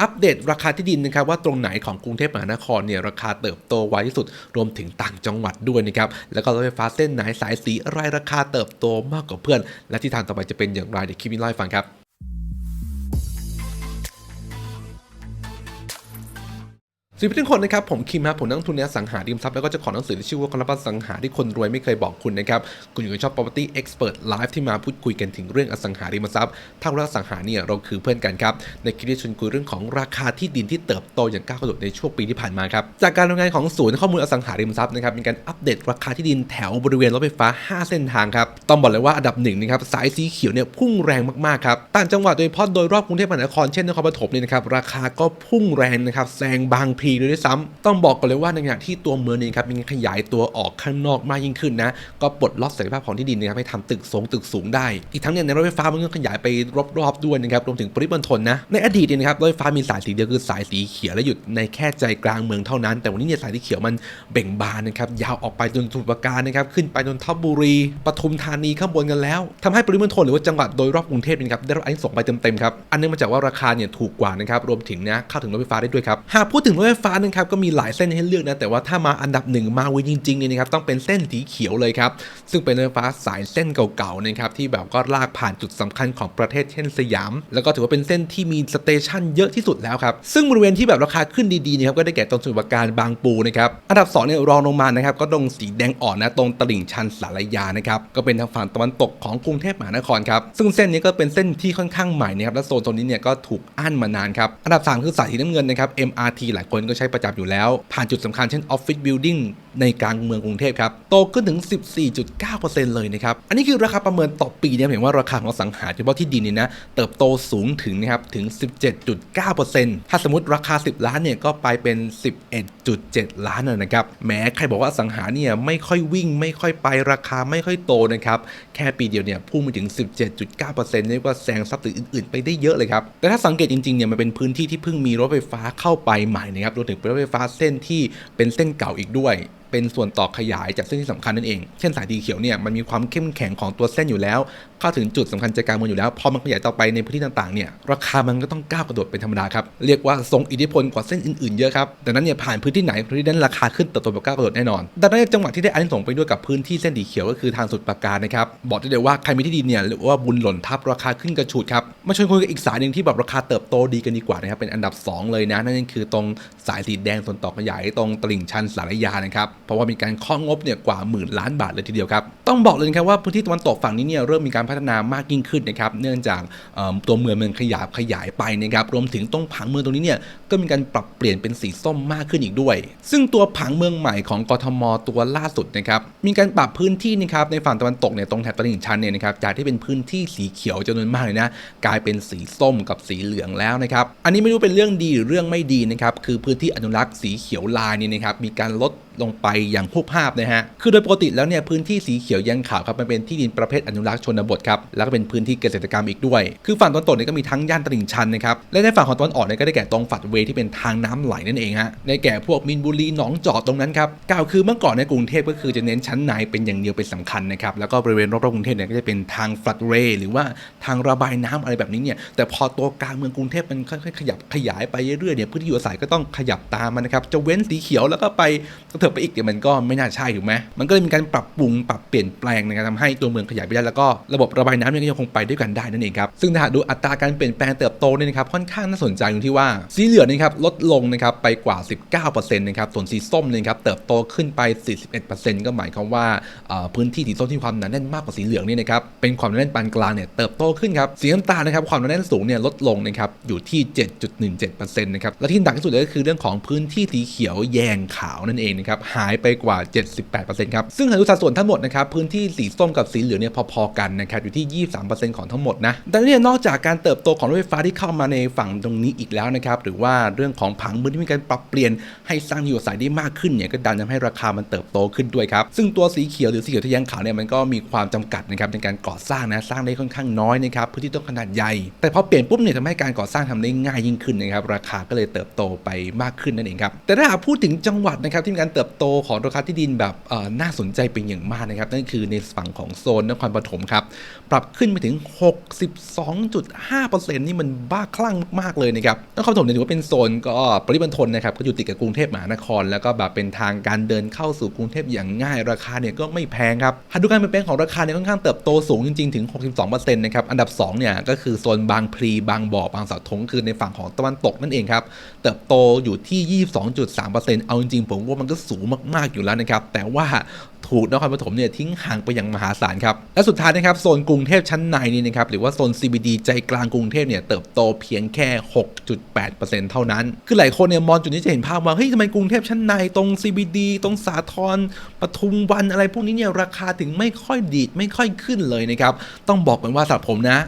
อัปเดตราคาที่ดินนะครับว่าตรงไหนของกรุงเทพมหานครเนี่ยราคาเติบโตไวที่สุดรวมถึงต่างจังหวัดด้วยนะครับแล้วก็รถไฟฟ้าเส้นไหนสายสีอะไรราคาเติบโตมากกว่าเพื่อน และที่ทางต่อไปจะเป็นอย่างไรเดี๋ยวคิมมี่เล่าให้ฟังครับ สวัสดีทุกคนนะครับผมคิมครับผมนักลงทุนในสังหาริมทรัพย์แล้วก็จ้าขอหนังสือที่ชื่อว่าคนรับสังหาที่คนรวยไม่เคยบอกคุณนะครับคุณอยู่ในช่อง property expert live ที่มาพูดคุยกันถึงเรื่องอสังหาริมทรัพย์ทางเรื่องอสังหาเนี่ยเราคือเพื่อนกันครับในคลิปนี้ชวนคุยเรื่องของราคาที่ดินที่เติบโตอย่างก้าวกระโดดในช่วงปีที่ผ่านมาครับจากการรายงานของศูนย์ข้อมูลอสังหาริมทรัพย์นะครับมีการอัปเดตราคาที่ดินแถวบริเวณรถไฟฟ้า 5 เส้นทางครับต้องบอกเลยว่าอันดับหนึ่งนะครับสายสีเขียวเนี่ยพุ่งแรงมากๆครับต่างจังหวัดโดยเฉพาะโดยรอบกรุงเทพมหานครเช่นนครปฐมเนี่ยนะครับราคาก็พุ่งแรงนะครับแซงบางพเลยด้วยซ้ำต้องบอกก่อนเลยว่าในขณะที่ตัวเมืองเนี่ยครับมีการขยายตัวออกข้างนอกมากยิ่งขึ้นนะ ก็ปลดล็อกศักยภาพของที่ดินนะครับให้ทำตึกสูงตึกสูงได้ อีกทั้งเนี่ยในรถไฟฟ้ามันก็ขยายไปรอบๆด้วยนะครับรวมถึงปริมณฑลนะในอดีตเนี่ยนะครับรถไฟฟ้ามีสายสีเดียวคือสายสีเขียวและหยุดในแค่ใจกลางเมืองเท่านั้น แต่วันนี้เนี่ยสายสีเขียวมันเบ่งบานนะครับยาวออกไปจนสมุทรปราการนะครับขึ้นไปจนทบุรีปทุมธานีข้างบนกันแล้วทำให้ปริมณฑลหรือว่าจังหวัดโดยรอบกรุงเทพนะครับได้รับอันนี้ส่งไปเต็มๆครับอันเนื่องมาจากว่าราคาเนี่ยถูกกว่านะครับรวมถึงนะเข้าถึงรถไฟฟ้าได้ด้วยครับหากพูดถึงรถไฟฟ้านะครับก็มีหลายเส้นให้เลือกนะแต่ว่าถ้ามาอันดับหนึ่งมาวินจริงๆเนี่ยนะครับต้องเป็นเส้นสีเขียวเลยครับซึ่งเป็นรถไฟฟ้าสายเส้นเก่าๆนะครับที่แบบก็ลากผ่านจุดสำคัญของประเทศเช่นสยาม แล้วก็ถือว่าเป็นเส้นที่มีสเตชันเยอะที่สุดแล้วครับซึ่งบริเวณที่แบบราคาขึ้นดีๆนะครับก็ได้แก่ตรงสมุทรปราการบางปูนะครับอันดับ2เนี่ยรองลงมานะครับก็ตรงสีแดงอ่อนนะตรงตลิ่งชันสารยานะครับก็เป็นทางฝั่งตะวันตกของกรุงเทพมหานครครับซึ่งเส้นนี้ก็เป็นเส้นที่ค่อนข้างใหม่นะครับและโซนตรงนี้เนี่ยก็ถูกอั้นมานานครับอันดับ 3 คือสายสีน้ำเงินนะครับ MRT หลายคนก็ใช้ประจำอยู่แล้ว ผ่านจุดสำคัญเช่นออฟฟิศบิลดิ่ง ในกลางเมืองกรุงเทพครับ โตขึ้นถึง 14.9%เลยนะครับ อันนี้คือราคาประเมินต่อปีเนี่ยเห็นว่าราคาของอสังหาเฉพาะที่ดินเนี่ยนะ เติบโตสูงถึงนะครับถึง 17.9%ถ้าสมมติราคา 10 ล้านเนี่ยก็ไปเป็น 11.7 ล้านนะครับ แม้ใครบอกว่าสังหาเนี่ยไม่ค่อยวิ่งไม่ค่อยไปราคาไม่ค่อยโตนะครับ แค่ปีเดียวเนี่ยพุ่งไปถึง 17.9%เรียกว่าแซงทรัพย์สินอื่นๆ ไปได้เยอะเลยครับ แต่ถ้าสังเกตจริงๆเนี่ยมันเป็นพื้นที่ที่เพิ่งมีรถไฟฟ้าเข้าไปใหม่นะครับรวมถึงรถไฟฟ้าเส้นที่เป็นเส้นเก่าอีกด้วย เป็นส่วนต่อขยายจากเส้นที่สำคัญนั่นเอง เช่นสายสีเขียวเนี่ยมันมีความเข้มแข็งของตัวเส้นอยู่แล้ว เข้าถึงจุดสำคัญใจกลางเมืองอยู่แล้ว พอมันขยายต่อไปในพื้นที่ต่างๆเนี่ยราคามันก็ต้องก้าวกระโดดเป็นธรรมดาครับ เรียกว่าทรงอิทธิพลกว่าเส้นอื่นๆเยอะครับ ดังนั้นเนี่ยผ่านพื้นที่ไหนพื้นที่นั้นราคาขึ้นเติบโตแบบก้าวกระโดดแน่นอน ดังนั้นจังหวัดที่ได้อันส่งส์ไปด้วยกับพื้นที่เส้นสีเขียวก็คือทางสุดปราการนะครับ บอกได้เลยว่าใครมีที่ดินเนี่ยหรือว่าบุญหล่นทับราคาขึ้นกระฉูดครับ มาชวนคุยกับอีกสายหนึ่งที่แบบราคาเติบโตดีกันดีกว่านะครับ เป็นอันดับ 2 เลยนะ นั่นก็คือตรงสายสีแดงส่วนต่อขยายตรงตลิ่งชันสารยานะครับเพราะว่ามีการข้องบเนี่ยกว่าหมื่นล้านบาทเลยทีเดียวครับ ต้องบอกเลยครับว่าพื้นที่ตะวันตกฝั่งนี้เนี่ยเริ่มมีการพัฒนามากยิ่งขึ้นนะครับ เนื่องจากตัวเมืองมันขยับขยายไปนะครับ รวมถึงตรงผังเมืองตรงนี้เนี่ยก็มีการปรับเปลี่ยนเป็นสีส้มมากขึ้นอีกด้วย ซึ่งตัวผังเมืองใหม่ของกทมตัวล่าสุดนะครับ มีการปรับพื้นที่นะครับในฝั่งตะวันตกเนี่ยตรงแถบตลิ่งชันเนี่ยนะครับ จากที่เป็นพื้นที่สีเขียวจำนวนมากเลยนะ กลายเป็นสีส้มกับสีเหลืองแล้วนะครับ อันนี้ไม่รู้เป็นเรื่องดีหรือเรื่องไม่ดีนะครับ คือพื้นที่อนุรักษ์สีเขียวลายนี่นะครับ มีการลด ลงไปอย่างพวกภาพนะฮะ คือโดยปกติแล้วเนี่ยพื้นที่สีเขียวยังขาวครับมันเป็นที่ดินประเภทอนุรักษ์ชนบทครับ แล้วก็เป็นพื้นที่เกษตรกรรมอีกด้วย คือฝั่งตะวันตกเนี่ยก็มีทั้งย่านตลิ่งชันนะครับ และในฝั่งของตะวันออกเนี่ยก็ได้แก่ตรงฝัดเวที่เป็นทางน้ำไหลนั่นเองฮะ ในแก่พวกมินบุรีหนองจอกตรงนั้นครับ กล่าวคือเมื่อก่อนในกรุงเทพก็คือจะเน้นชั้นในเป็นอย่างเดียวเป็นสำคัญนะครับ แล้วก็บริเวณรอบๆกรุงเทพเนี่ยก็จะเป็นทางฝัดเวหรือว่าทางระบายน้ำอะไรแบบนี้เนี่ย แต่พอตัวกลางเมืองกรุงเทพมันค่อยๆขยับขยายไปเรื่อยๆเนี่ยพื้นที่อยู่อาศัยก็ต้องขยับตามมันนะครับ จะเว้นสีเขียวแล้วก็ไปถิบไปอีกเดี๋ยวมันก็ไม่น่าใช่ถูกไหมมันก็เลยมีการปรับปรุงปรับเปลี่ยนแปลงนะครับทำให้ตัวเมืองขยายไปได้แล้วก็ระบบระบายน้ำเนี่ยก็ยังคงไปด้วยกันได้นั่นเองครับซึ่งถ้าดูอัตราการเปลี่ยนแปลงเติบโตเนี่ยนะครับค่อนข้างน่าสนใจตรงที่ว่าสีเหลืองนะครับลดลงนะครับไปกว่า 19%นะครับส่วนสีส้มเนี่ยครับเติบโตขึ้นไป 41%ก็หมายความว่าพื้นที่สีส้มที่ความหนาแน่นมากกว่าสีเหลืองเนี่ยนะครับเป็นความหนาแน่นปานกลางเนี่ยเติบโตขึ้นครับสีน้ำตาลนะครับความหนาแน่นสูงเนี่ยลดลงนะครับอยู่ที่ 7.17%นะครับและที่หนักที่สุดเลยก็คือเรื่องของพื้นที่สีเขียวแยงขาวนั่นเองนะครับหายไปกว่า 78%ครับซึ่งหากดูสัดส่วนทั้งหมดนะครับพื้นที่สีส้มกับสีเหลืองเนี่ยพอๆกันนะครับอยู่ที่ 23%ของทั้งหมดนะดังนั้นเนี่ยนอกจากการเติบโตของรถไฟฟ้าที่เข้ามาในฝั่งตรงนี้อีกแล้วนะครับหรือว่าเรื่องของผังเมืองที่มีการปรับเปลี่ยนให้สร้างอยู่อาศัยได้มากขึ้นเนี่ยก็ดันทำให้ราคามันเติบโตขึ้นด้วยครับซึ่งตัวสีเขียวหรือสีเขียวทะแยงขาวเนี่ยมันก็มีความจำกัดนะครับในการก่อสร้างนะสร้างได้ค่อนข้างน้อยนะครับพื้นที่ต้องขนาดใหญ่ แต่พอเปลี่ยนปุ๊บเนี่ยทำให้การก่อสร้างทำได้ง่ายยิ่งขึ้นนะครับราคาก็เลยเติบโตไปมากขึ้นนั่นเองครับแต่ถ้าหากพูดถึงจังหวัดนะครับที่มีการเติบบโตของราคาที่ดินแบบน่าสนใจเป็นอย่างมากนะครับ นั่นคือในฝั่งของโซนนครปฐมครับ ปรับขึ้นไปถึง 62.5%นี่มันบ้าคลั่งมากเลยนะครับนครปฐมเนี่ยถือว่าเป็นโซนก็ปริมณฑลนะครับก็อยู่ติดกับกรุงเทพมหานคร แล้วก็แบบเป็นทางการเดินเข้าสู่กรุงเทพอย่างง่ายราคาเนี่ยก็ไม่แพงครับหากดูการเปลี่ยนแปลงของราคาเนี่ยค่อนข้างเติบโตสูงจริงๆถึง 62%นะครับอันดับ2เนี่ยก็คือโซนบางพลีบางบ่อบางสาธงคือในฝั่งของตะวันตกนั่นเองครับเติบโตอยู่ที่ 22.3%เอาจริงๆผมว่ามันก็สูงมากๆอยู่แล้วนะครับ แต่ว่าถูกนครปฐมเนี่ยทิ้งห่างไปอย่างมหาศาลครับ และสุดท้ายนะครับโซนกรุงเทพชั้นในนี่นะครับหรือว่าโซน CBD ใจกลางกรุงเทพเนี่ยเติบโตเพียงแค่ 6.8%เท่านั้น คือหลายคนเนี่ยมองจุดนี้จะเห็นภาพว่าเฮ้ยทำไมกรุงเทพชั้นในตรง CBD ตรงสาทรปทุมวันอะไรพวกนี้เนี่ยราคาถึงไม่ค่อยดีดไม่ค่อยขึ้นเลยนะครับต้องบอกกันว่าสำหรับผมนะ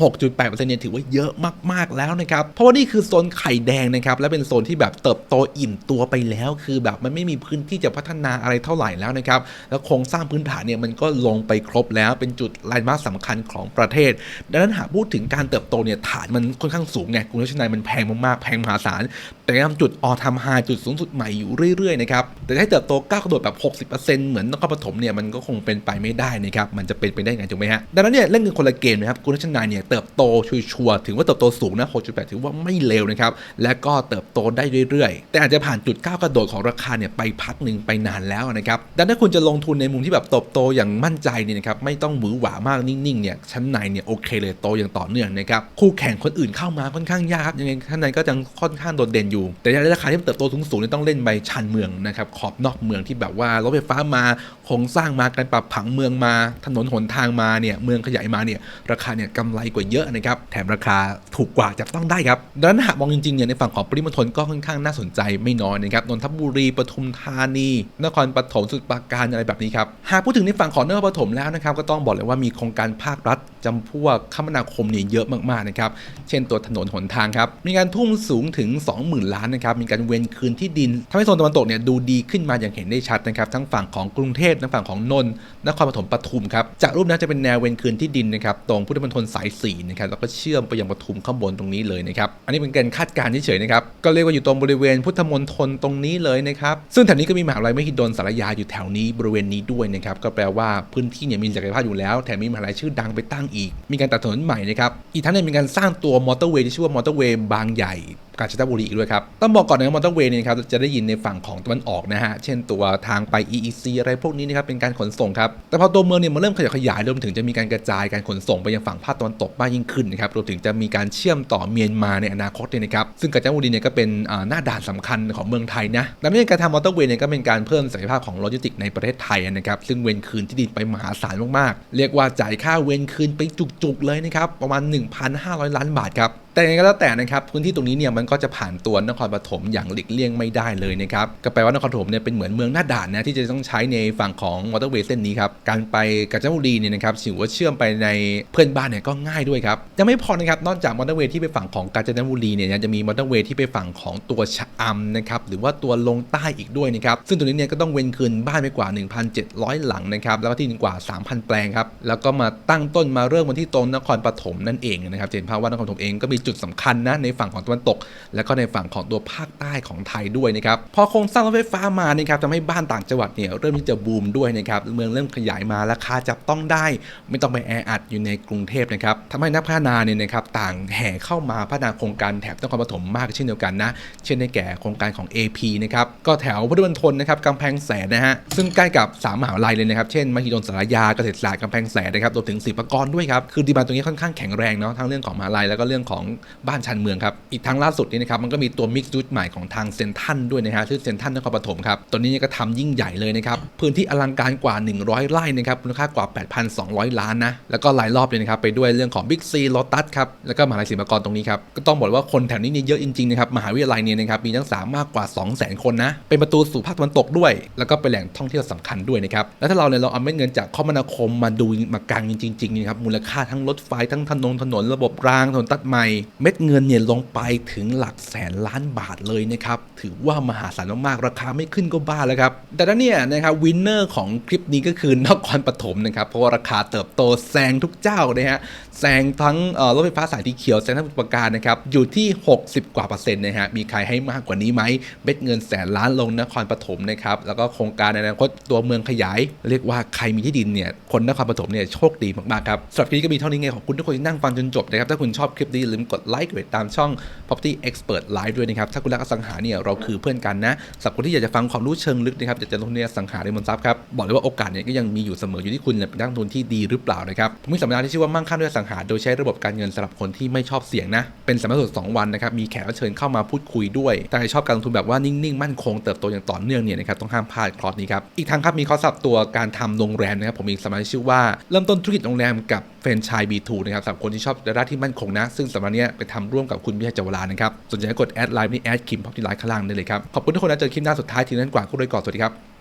6.8%เนี่ยถือว่าเยอะมากๆแล้วนะครับ เพราะว่านี่คือโซนไข่แดงนะครับ และเป็นโซนที่แบบเติบโตอิ่มตัวไปแล้ว คือแบบมันไม่มีพื้นที่จะพัฒนาอะไรเท่าไหร่แล้วนะครับ แล้วโครงสร้างพื้นฐานเนี่ยมันก็ลงไปครบแล้ว เป็นจุดลายมาร์คสำคัญของประเทศ ดังนั้นหากพูดถึงการเติบโตเนี่ยฐานมันค่อนข้างสูงไงกรุงเทพชั้นในมันแพงมากๆ แพงมหาศาล แต่ยังทำจุดออทำไฮจุดสูงสุดใหม่อยู่เรื่อยๆนะครับแต่ถ้าให้เติบโตก้าวกระโดดแบบ 60%เหมือนนครปฐมเนี่ยมันก็คงเป็นไปไม่ได้นะครับมันจะเป็นไปได้ไงถูกไหมฮะดังนั้นเนี่ยเล่นกันคนละเกมนะครับกรุงเทพชั้นในเนี่ยเติบโตชัวร์ถือว่าเติบโตสูงนะ 6.8 ถือว่าไม่เลวนะครับและก็เติบโตได้เรื่อยๆ แต่อาจจะผ่านจุดก้าวกระโดดของราคาเนี่ยไปพักหนึ่งไปนานแล้วนะครับดังนั้นถ้าคุณจะลงทุนในมุมที่แบบเติบโตอย่างมั่นใจเนี่ยนะครับไม่ต้องหวือหวามากนิ่งๆเนี่ยชั้นในเนี่ยโอเคเลยโตอย่างต่อเนื่องนะครับคู่แข่งคนอื่นเข้ามาค่อนข้างยากยังไงชั้นในก็ยังค่อนข้างโดดเด่นอยู่แต่ในราคาที่เติบโตสูงๆเนี่ยต้องเล่นไปชันเมืองนะครับขอบนอกเมืองที่แบบว่ารถไฟฟ้ามา โครงสร้างมาการปรับผังเมืองมา ถนนหนทางมาเนี่ยเมืองขยายมาเนี่ยราคาเนี่ยกำไรกว่าเยอะนะครับแถมราคาถูกกว่าจับต้องได้ครับดังนั้นหากมองจริงๆเนี่ยในฝั่งของปริมณฑลก็ค่อนข้างน่าสนใจไม่น้อยนะครับนนทบุรีปทุมธานี นครปฐมสมุทรปราการอะไรแบบนี้ครับหากพูดถึงในฝั่งของนครปฐมแล้วนะครับก็ต้องบอกเลยว่ามีโครงการภาครัฐจำพวกคมนาคมเนี่ยเยอะมากๆนะครับเช่นตัวถนนหนทางครับมีการทุ่มสูงถึง 20,000 ล้านนะครับมีการเวนคืนที่ดินทำให้โซนตะวันตกเนี่ยดูดีขึ้นมาอย่างเห็นได้ชัดนะครับทั้งฝั่งของกรุงเทพทั้งฝั่งของนนท์นครปฐมปทุมครับจากรูปนั้นจะเป็นแนวเวนคืนที่ดินนะครับตรงพุทธมณฑลสาย4นะครับแล้วก็เชื่อมไปยังปทุมข้างบนตรงนี้เลยนะครับอันนี้เป็นการคาดการณ์เฉยๆนะครับก็เรียกว่าอยู่ตรงบริเวณพุทธมณฑลตรงนี้เลยนะครับซึ่งแถวนี้ก็มีมหาวิทยาลัยมหิดลสารยาอยู่แถวนี้บริเวณนี้ด้วยนะครับก็แปลว่าพื้นที่เนี่ยมีศักยภาพอยู่แล้ว แถมมีมหาวิทยาลัยชื่อดังไปตั้งอีก มีการตัดถนนใหม่นะครับอีกทั้งเนี่ยมีการสร้างตัวมอเตอร์เวย์ที่ชื่อว่ามอเตอร์เวย์บางใหญ่ กาญจนบุรีอีกด้วยครับ ต้องบอกก่อนนะมอเตอร์เวย์เนี่ยครับจะได้ยินในฝั่งของตะวันออกนะฮะ เช่นตัวทางไป EEC อะไรพวกนี้นะครับเป็นการขนส่งครับ แต่พอตัวเมืองเนี่ยมันเริ่มขยับขยายรวมถึงจะมีการกระจายการขนส่งไปยังฝั่งภาคตะวันตกมากยิ่งขึ้นนะครับรวมถึงจะมีการเชื่อมต่อเมียนมาในอนาคตเนี่ยนะครับซึ่งกาญจนบุรีเนี่ยก็เป็นหน้าด่านสำคัญของเมืองไทยนะดังนั้นการทำมอเตอร์เวย์เนี่ยก็เป็นการเพิ่มศักยภาพของโลจิสติกในประเทศไทยนะครับซึ่งเวนคืนที่ดินไปมหาศาลมากๆ เรียกว่าจ่ายค่าเวนคืนไปจุกๆเลยนะครับประมาณ 1,500 ล้านบาทครับ แต่ยังไงก็แล้วแต่นะครับพื้นที่ตรงนี้เนี่ยมันก็จะผ่านตัวนครปฐมอย่างหลีกเลี่ยงไม่ได้เลยนะครับก็แปลว่านครปฐมเนี่ยเป็นเหมือนเมืองหน้าด่านนะที่จะต้องใช้ในฝั่งของมอเตอร์เวย์เส้นนี้ครับการไปกาญจนบุรีเนี่ยนะครับถือว่าเชื่อมไปในเพื่อนบ้านเนี่ยก็ง่ายด้วยครับยังไม่พอนะครับนอกจากมอเตอร์เวย์ที่ไปฝั่งของกาญจนบุรีเนี่ยจะมีมอเตอร์เวย์ที่ไปฝั่งของตัวชะอำนะครับหรือว่าตัวลงใต้อีกด้วยนะครับซึ่งตัวนี้เนี่ยก็ต้องเว้นคืนบ้านไปกว่า 1,700 หลังนะครับแล้วก็ที่ดินกว่า 3,000 แปลงครับแล้วก็มาตั้งต้นมาเริ่มวันที่ตรงนครปฐมนั่นเองนะครับเห็นภาพว่านครปฐมเองก็มีจุดสำคัญนะในฝั่งของตะวันตก และก็ในฝั่งของตัวภาคใต้ของไทยด้วยนะครับพอโครงสร้างรถไฟฟ้ามานะครับทำให้บ้านต่างจังหวัดเนี่ยเริ่มที่จะบูมด้วยนะครับเมืองเริ่มขยายมาราคาจับต้องได้ ไม่ต้องไปแออัดอยู่ในกรุงเทพนะครับทำให้นักพัฒนาเนี่ยนะครับต่างแห่เข้ามาพัฒนาโครงการแถบนครปฐมมากเช่นเดียวกันนะเช่นในแก่โครงการของ AP นะครับก็แถวพุทธมณฑลนะครับกำแพงแสนนะฮะซึ่งใกล้กับสามมหาวิทยาลัยเลยนะครับเช่นมหิดลสารยาเกษตรศาสตร์กำแพงแสนนะครับรวมถึงศิลปากรด้วยครับคือดีมาตรงนี้ค่อนข้างแข็งแรงเนาะทั้งเรื่องของมหาลัยแล้วก็เรื่องของบ้านชันเมืองครับ อีกทั้งล่าสุดนี้นะครับมันก็มีตัวมิกซ์ยูทใหม่ของทางเซนทันด้วยนะฮะชื่อเซนทันนครปฐมครับตัวนี้ก็ทำยิ่งใหญ่เลยนะครับพื้นที่อลังการกว่า 100 ไร่นะครับมูลค่ากว่า 8,200 ล้านนะแล้วก็หลายรอบเลยนะครับไปด้วยเรื่องของบิ๊กซีโลตัสครับแล้วก็มหาลัยศิลปากรตรงนี้ครับก็ต้องบอกว่าคนแถวนี้เนี่ยเยอะจริงๆนะครับมหาวิทยาลัยเนี่ยนะครับมีนักศึกษามากกว่า 200,000 คนนะเป็นประตูสู่ภาคตะวันตกด้วย แล้วก็เป็นแหล่งท่องเที่ยวสำคัญด้วยนะครับแล้วถ้าเราเนี่ยเราเอาเม็ดเงินจากคมนาคมมาดูมากางจริงๆนี่ครับมูลค่าทั้งรถไฟทั้งถนนถนนระบบรางถนนตัดใหม่เม็ดเงินเนี่ยลงไปถึงหลักแสนล้านบาทเลยนะครับถือว่ามหาศาลมากๆ ราคาไม่ขึ้นก็บ้าแล้วครับ แต่นั้นเนี่ยนะครับวินเนอร์ของคลิปนี้ก็คือนครปฐมนะครับเพราะว่าราคาเติบโตแซงทุกเจ้านะฮะแซงทั้งรถไฟฟ้าสายสีเขียวแซงทั้งประการนะครับอยู่ที่ 60 กว่าเปอร์เซ็นต์นะฮะมีใครให้มากกว่านี้ไหมเม็ดเงินแสนล้านลงนครปฐมนะครับแล้วก็โครงการในอนาคตตัวเมืองขยาย เรียกว่าใครมีที่ดินเนี่ยคนนครปฐมเนี่ยโชคดีมากๆครับสำหรับคลิปนี้ก็มีเท่านี้ไงขอบคุณทุกคนที่นั่งฟังจนจบนะครับถ้าคุณชอบคลิปนี้ลืมกดไลค์กดติดตามช่อง property expert live ด้วยนะครับ ถ้าคุณรักอสังหาเนี่ยเราคือเพื่อนกันนะสำหรับคนที่อยากจะฟังความรู้เชิงลึกนะครับอยากจะลงทุนในอสังหาริมทรัพย์ครับบอกเลยว่าโอกาสเนี่ยก็ยังมีอยู่เสมออยู่ที่คุณเนี่ยเป็นนักลงทุนที่ดีหรือเปล่านะครับผมมีสัมมนาที่ชื่อว่ามั่งคั่งด้วยอสังหา โดยใช้ระบบการเงินสำหรับคนที่ไม่ชอบเสี่ยงนะเป็นสัมมนาสด2วันนะครับมีแขกรับเชิญเข้ามาพูดคุยด้วยถ้าใครชอบการลงทุนแบบว่านิ่งๆมั่นคงเติบโตอย่างต่อเนื่องเนี่ยนะครับต้องห้ามพลาดคอร์สนี้ครับอีกทางครับมีคอร์สสับตัวการทำโรงแรมนะครับผมมีสัมมนาที่ชื่อว่าเริ่มต้นธุรกิจโรงแรมกับแฟรนไชส์ B2 นะครับสำหรับคนที่ชอบรายได้ที่มั่นคงนะ ซึ่งสำหรับเนี้ยไปทำร่วมกับคุณพิชัยจวรานะครับสนใจกดแอดไลน์นี่แอดคิมพอบที่ไลน์ข้างล่างได้เลยครับขอบคุณทุกคนนะเจอคลิปหน้าสุดท้ายทีนั้นกว่าก็เลยก่อนสวัสดีครับ